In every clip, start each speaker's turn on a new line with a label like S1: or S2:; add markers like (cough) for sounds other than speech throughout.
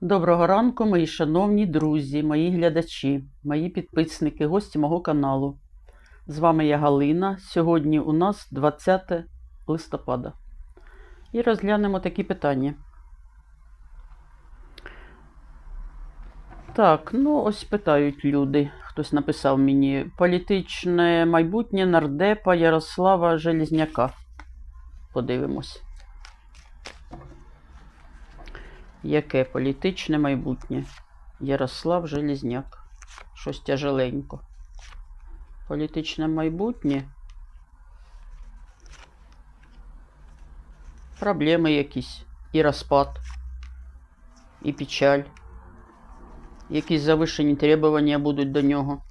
S1: Доброго ранку, мої шановні друзі, мої глядачі, мої підписники, гості мого каналу. З вами я Галина. Сьогодні у нас 20 листопада. І розглянемо такі питання. Так, ну ось питають люди. Хтось написав мені політичне майбутнє нардепа Ярослава Желізняка. Подивимось. Яке політичне майбутнє? Ярослав Желізняк. Щось тяжеленько. Політичне майбутнє. Проблеми якісь. І розпад, і печаль. Якісь завишені требування будуть до нього.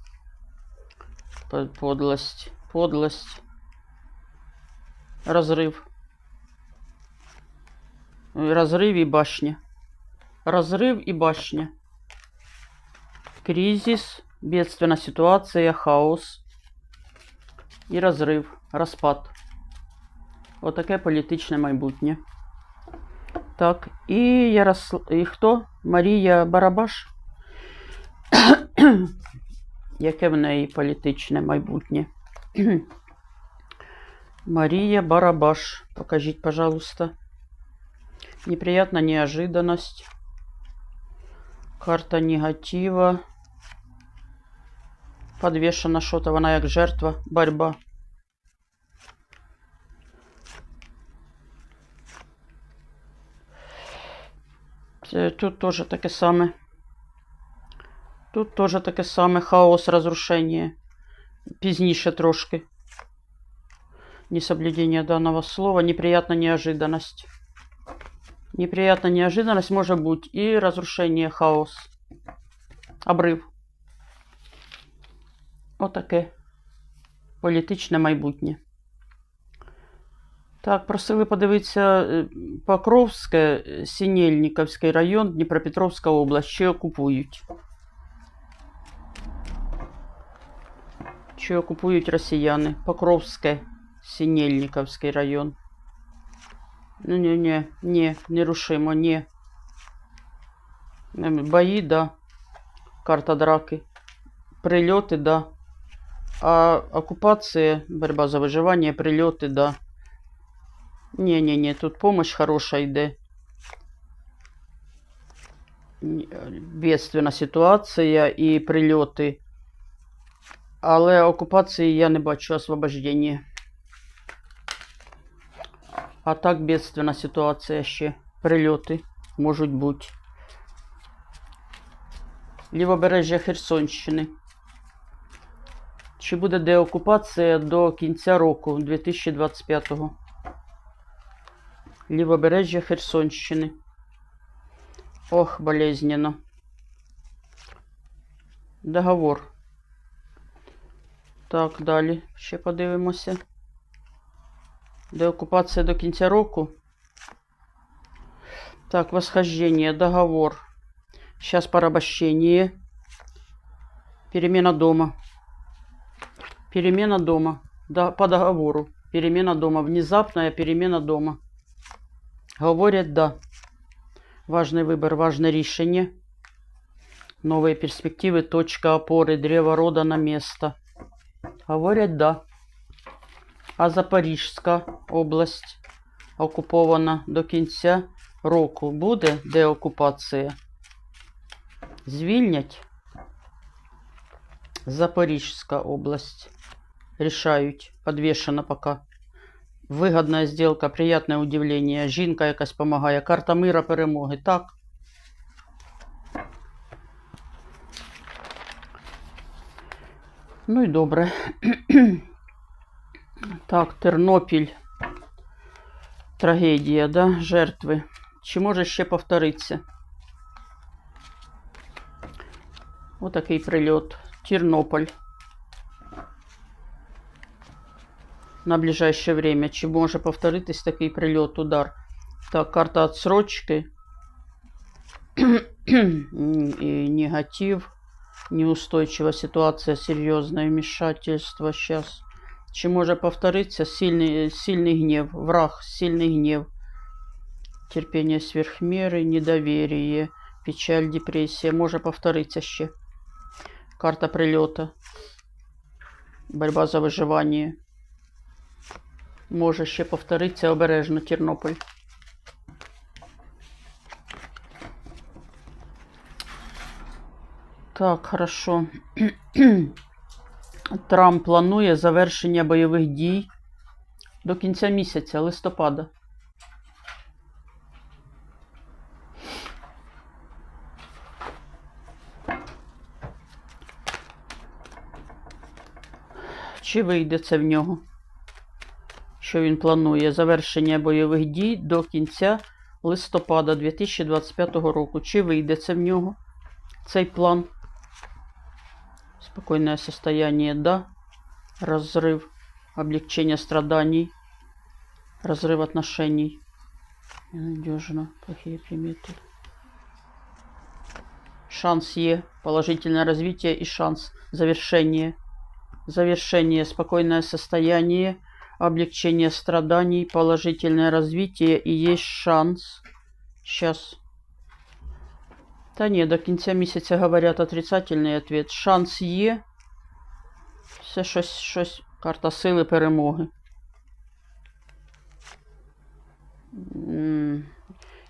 S1: Подлость. Подлость. Розрив. Розрив і башня. Разрыв и башня. Кризис, бедственная ситуация, хаос і розрив, розпад. Отаке політичне майбутнє. Так, і Яросл... І хто? Марія Барабаш. (coughs) Яке в неї політичне майбутнє? (coughs) Марія Барабаш. Покажіть, пожалуйста. Неприятная неожиданность. Карта негатива. Подвешена что-то, вона як жертва, борьба. Тут теж таке саме. Тут теж таке саме хаос, разрушення. Пізніше трошки. Несоблюдение данного слова, неприятная неожиданность. Неприятная неожиданность может быть и разрушение, хаос. Обрив. Отаке. Політичне майбутнє. Так, просили подивитися е, Покровське, е, Синельниковський район, Дніпропетровська область. Чи окупують? Чи окупують росіяни? Покровське, Синельниковський район. Ну, не, не, не, нерушимо, не. Бої, да. Карта драки. Прильоти, да. А оккупация, борьба за выживание, прильоти, да. Не-не-не, тут помощь хороша йде. Бедственна ситуація і прильоти. Але окупації я не бачу освобождення. А так бедственна ситуація ще. Прильоти можуть бути. Лівобережжя Херсонщини. Чи буде деокупація до кінця року 2025-го? Лівобережжя Херсонщини. Ох, болезненно. Договор. Так, далі. Ще подивимося. Деоккупация до кінця року. Так, восхождение, договор. Сейчас порабощение. Перемена дома. Перемена дома. Да, по договору. Перемена дома. Внезапная перемена дома. Говорят, да. Важный выбор, важное решение. Новые перспективы, точка опоры, древо рода на место. Говорять, да. А Запорізька область окупована до кінця року. Буде деокупація? Звільнять? Запорізька область. Рішають. Подвішена пока. Вигідна сделка, приятне удивлення. Жінка якась допомагає. Карта мира, перемоги. Так. Ну і добре. Так, Тернопіль. Трагедія, да? Жертви. Чи може ще повторитися? Отакий прильот. Тернополь. На ближайшее время. Чи може повторитись такий прильот, удар? Так, карта отсрочки. (clears throat) И негатив. Неустойчивая ситуация, серьезное вмешательство сейчас. Чи може повторитися сильний, сильний гнев, враг, сильний гнев, терпение сверх меры, недоверие, Печаль, депресія. Може повторитися ще. Карта прильота. Борьба за виживання. Може ще повторитися обережно Тернопіль. Так, хорошо. (clears throat) Трамп планує завершення бойових дій до кінця місяця, листопада. Чи вийде це в нього? Що він планує? Завершення бойових дій до кінця листопада 2025 року. Чи вийде це в нього? Цей план? Спокойное состояние, да. Разрыв, облегчение страданий, разрыв отношений. Ненадежно, плохие приметы. Шанс Е, положительное развитие и шанс завершение. Завершение, спокойное состояние, облегчение страданий, положительное развитие и есть шанс. Сейчас. Та ні, до кінця місяця говорять отрицательний ответ. Шанс є. Все щось. Карта сили перемоги. М,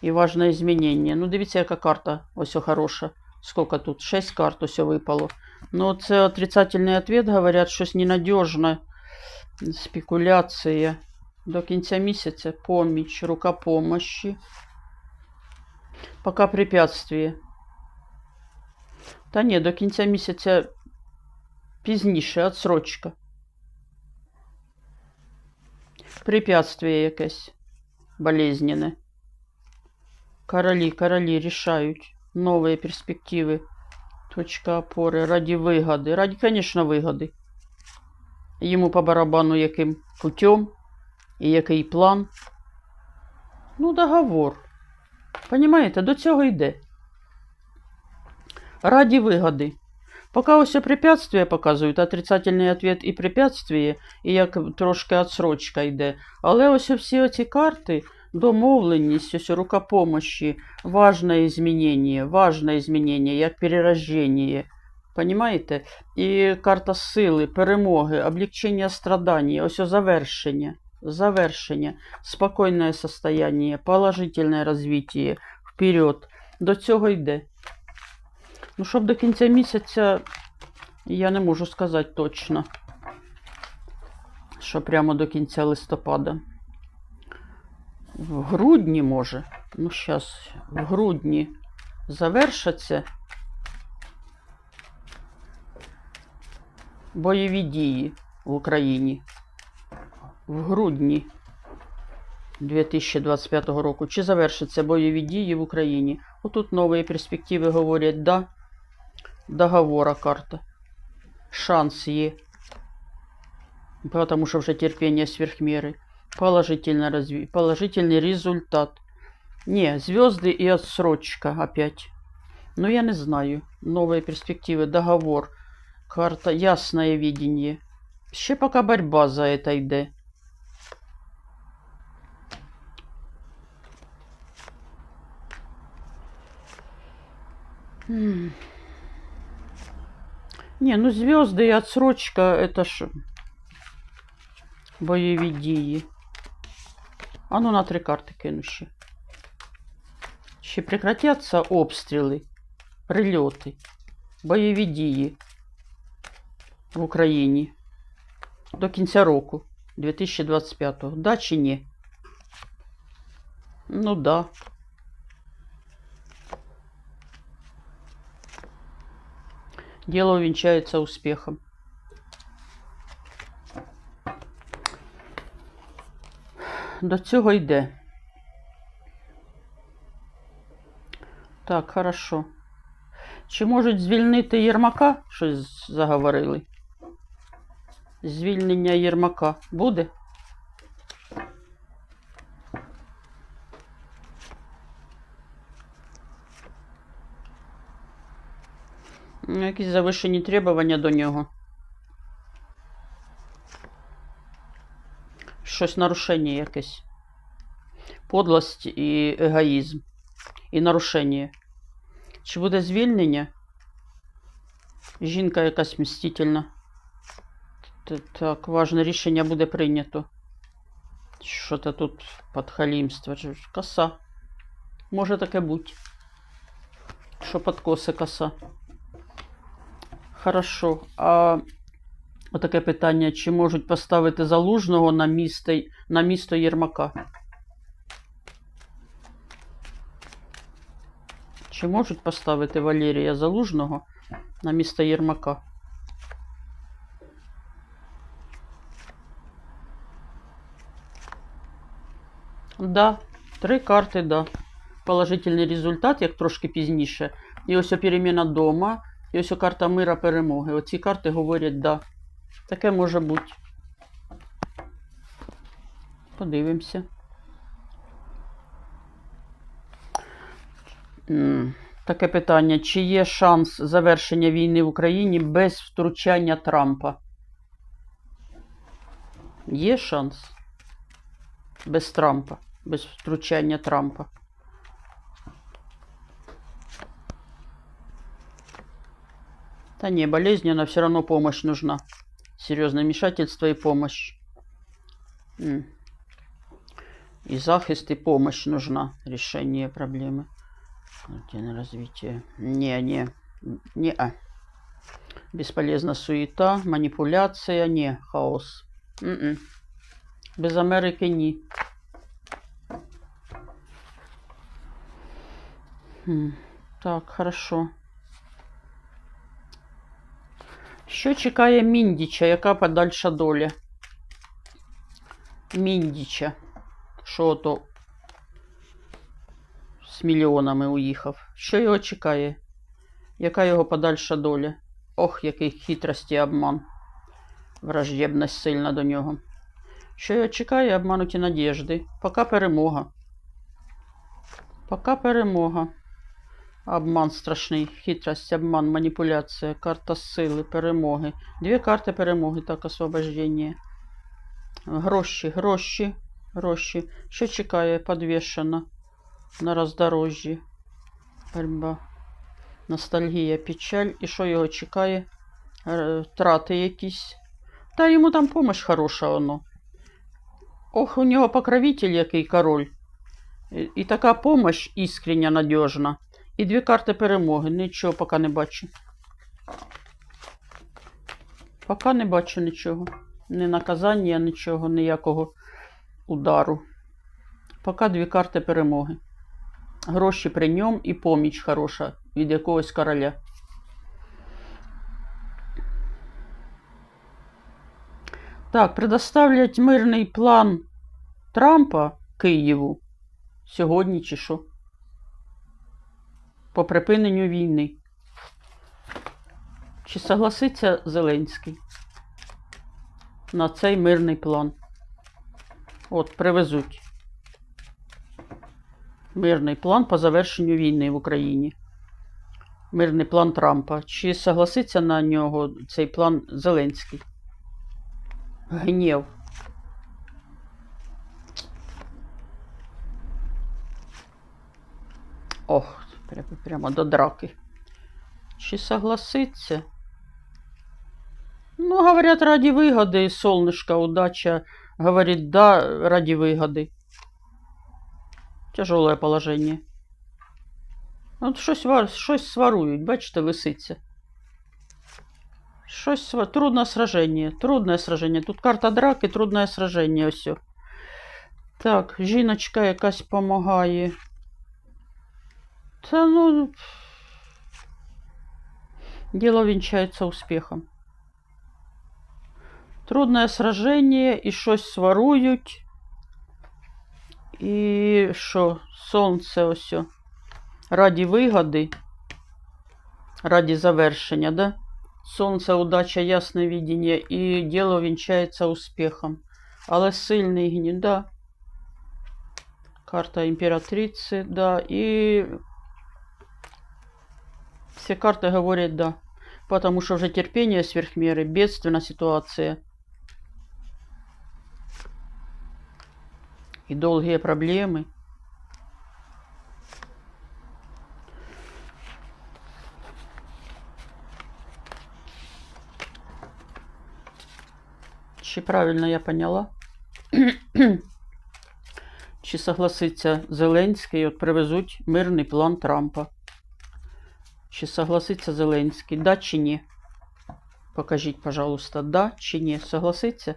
S1: І важне змінення. Ну, дивіться, яка карта ось о, хороша. Сколько тут? 6 карт ось о випало. Ну, це отрицательний ответ, говорять, щось ненадіжне. Спекуляція. До кінця місяця поміч, рука помощи. Пока препятствие. Та ні, до кінця місяця пізніше, отсрочка. Препятствие якесь болезненне. Королі, королі рішають нові перспективи. Точка опори раді вигоди. Раді, звісно, вигоди. Йому по барабану яким путем і який план. Ну, договор. Понімаєте, до цього йде. Ради вигоди. Поки ось препятствия показують, отрицательний ответ і препятствие, і як трошки отсрочка йде. Але ось всі оці карти, домовленість, ось рука помощі, важне змінення, важне змінення, як перерождення. Понимаєте? І карта сили, перемоги, облегчення страдання, ось завершення. Завершення, спокійне состояние, положительне розвиття, вперед. До цього йде. Ну, щоб до кінця місяця, я не можу сказати точно, що прямо до кінця листопада. В грудні може. Ну, зараз, в грудні завершаться бойові дії в Україні. В грудні 2025 року. Чи завершаться бойові дії в Україні? Отут нові перспективи говорять, да. Договора карта. Шанс є. Потому что уже терпение сверх меры. Положительно разви... Положительный результат. Не, звезды и отсрочка опять. Ну, я не знаю. Новые перспективы, договор. Карта, ясное видение. Ще пока борьба за это йде. М. Не, ну звезды и отсрочка это ж бойові дії. А ну на три карти кину ще. Ще прекратяться обстріли, прильоти, бойові дії в Україні до кінця року 2025-го. Да чи ні? Ну да. Дело увенчается успехом. До цього йде. Так, хорошо. Чи можуть звільнити Єрмака? Щось заговорили. Звільнення Єрмака буде? Якісь завищені требування до нього. Щось нарушення якесь. Подлость і егоїзм. І нарушення. Чи буде звільнення? Жінка якась мстительна. Так, важне рішення буде прийнято. Що то тут подхалімство? Коса. Може таке бути. Що подкоси коса. Хорошо. А отаке питання: чи можуть поставити залужного на місто, на місто Єрмака? Чи можуть поставити Валерія Залужного на місто Єрмака? Да, три карти, да. Положительний результат, як трошки пізніше. І ось переміна дома, і ось карта мира перемоги. Оці карти говорять да. Таке може бути. Подивимося. Таке питання: чи є шанс завершення війни в Україні без втручання Трампа? Є шанс? Без Трампа, без втручання Трампа. Да не, болезненно, все равно помощь нужна. Серьезное вмешательство и помощь. М. И захист, и помощь нужна. Решение проблемы. на развитие. Не, не, не, а. Бесполезна суета, манипуляция, не, хаос. М-м. Без Америки ні. Хм, Так, хорошо. Що чекає Міндіча? Яка подальша доля? Міндіча. Що то з мільйонами уїхав? Що його чекає? Яка його подальша доля? Ох, який хитрості обман. Враждебність сильна до нього. Що його чекає, обмануті надіжди. Пока перемога. Пока перемога. Обман страшний, хитрость, обман, маніпуляція, карта сили, перемоги. Дві карти перемоги, так, освобождення. Гроші, гроші, гроші. Що чекає? Подвішено на роздорожжі. Борьба. Ностальгія, печаль. І що його чекає? Трати якісь. Та йому там помощь хороша воно. Ох, у нього покровитель який король. І, і така помощь іскрення, надіжна. І дві карти перемоги. Нічого поки не бачу. Поки не бачу нічого. Ні наказання, нічого, ніякого удару. Поки дві карти перемоги. Гроші при ньому і поміч хороша від якогось короля. Так, предоставлять мирний план Трампа Києву сьогодні чи що? По припиненню війни. Чи согласиться Зеленський на цей мирний план? От, привезуть. Мирний план по завершенню війни в Україні. Мирний план Трампа. Чи согласиться на нього цей план Зеленський? Гнів. Ох, прямо, прямо до драки. Чи согласиться? Ну, говорят, ради выгоды, солнышко, удача. Говорит, да, ради выгоды. Тяжелое положение. От щось, вар- щось сварують, бачите, лисиця. Щось сва... трудне сраження. Трудне сраження. Тут карта драки, трудне сраження. Ось. о. Так, жіночка якась помагає. Та ну. Діло вінчається успіхом. Трудне сраження і щось сварують. І що? Сонце ось. о. Раді вигоди. Раді завершення, да? Сонце, удача, ясне видіння, і діло вінчається успіхом. Але сильний гнів, да. Карта імператриці, да. І Все карты говорят да. Потому что уже терпение сверхмеры, бедственная ситуация. И долгие проблемы. Чи правильно я поняла? Чи согласиться Зеленський, от привезуть мирний план Трампа? Чи согласиться Зеленський? Да чи ні? Покажіть, пожалуйста, да чи ні. Согласиться?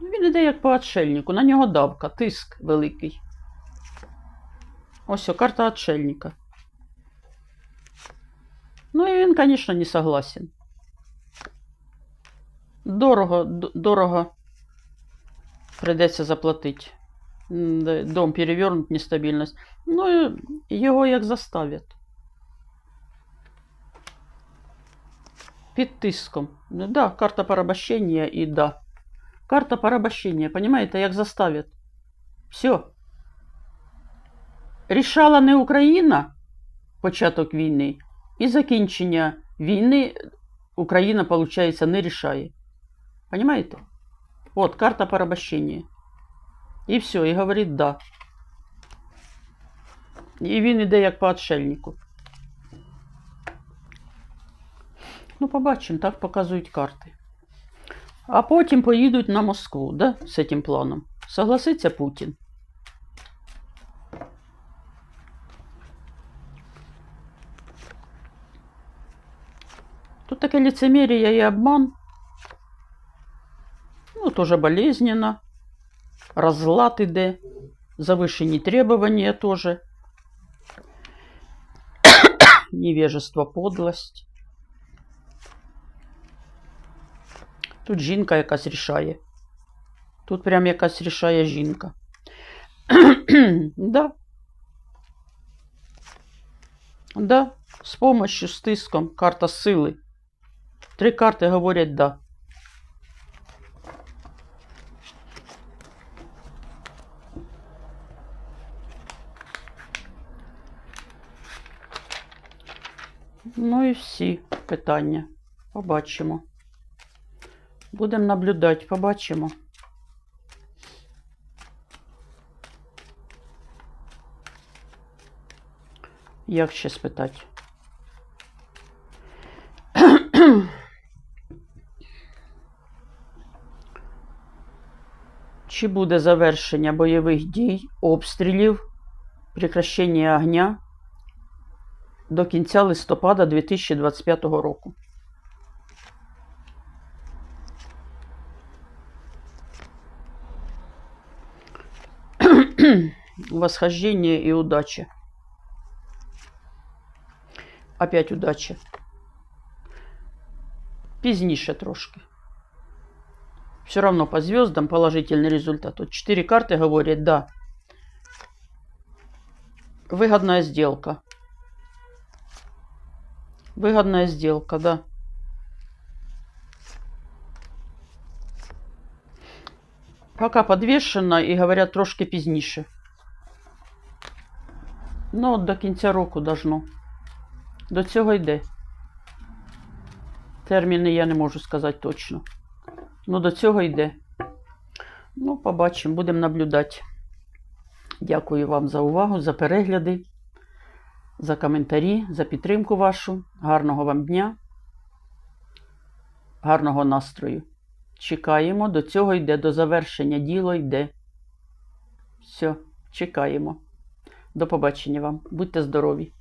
S1: Ну, Він іде як по отшельнику. На нього давка, тиск великий. Ось о, карта отшельника. Ну і він, звісно, не согласен. Дорого, дорого придеться заплатити. Дом перевернут, нестабільність. Ну, його як заставлять. Під тиском. Да, карта порабощення і да. Карта порабощення, понимаєте, як заставлять. Все. Рішала не Україна початок війни, і закінчення війни Україна, виходить, не рішає. Понимаете? Вот, карта порабощения. І все, і говорить да. І він іде як по отшельнику. Ну, побачимо, так показують карти. А потім поїдуть на Москву, да, з цим планом. Согласиться Путін. Тут таке лицемерие і обман. Ну, тоже болезненно. Разлад іде. Завышенные требования тоже. (coughs) Невежество, подлость. Тут жінка якась рішає. Тут прям якась рішає жінка. (clears throat) да. Да. З помощью, з тиском. Карта сили. Три карти говорять да. Ну і всі питання. Побачимо. Будемо наблюдати, побачимо. Як ще спитати? Чи буде завершення бойових дій, обстрілів, прекращення огня до кінця листопада 2025 року? Восхождение и удача. Опять удача. Пізніше трошки. Все равно по звездам положительный результат. Вот четыре карты говорят, да. Выгодная сделка. Выгодная сделка, да. Пока подвешена і говорять трошки пізніше. Ну, от до кінця року должно. До цього йде. Терміни я не можу сказати точно. Ну, до цього йде. Ну, побачимо, будемо наблюдати. Дякую вам за увагу, за перегляди, за коментарі, за підтримку вашу. Гарного вам дня, гарного настрою. Чекаємо, до цього йде, до завершення діло йде. Все, чекаємо. До побачення вам. Будьте здорові!